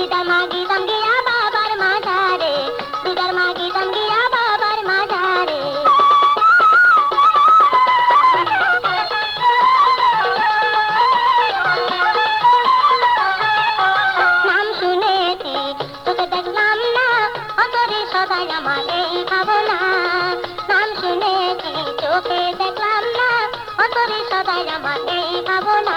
বিদার মাগিলাম গিয়া বাবার মাঝারে বিদার মাগিলাম গিয়া বাবার মাঝারে। নাম শুনেছি, তোকে দেখলাম না অতরে সদাই আমার এই ভাবনা। নাম শুনেছি চোখে দেখলাম না অতরে সদাই আমার এই ভাবনা।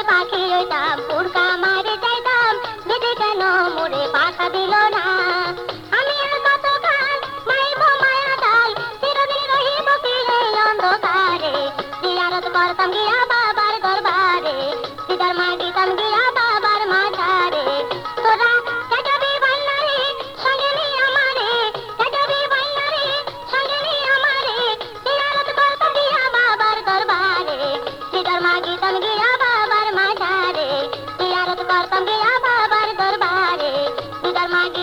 যদি পাখি লইতাম উড়কা মারি যাইতাম দিদি কেন মোরে পাখা দিল না? আমি আর কত কাল মাইব মায়া দাল চিরদিন রহিব ফিরে অন্ধকারে। জিয়ারত করতাম গিয়া Bye-bye.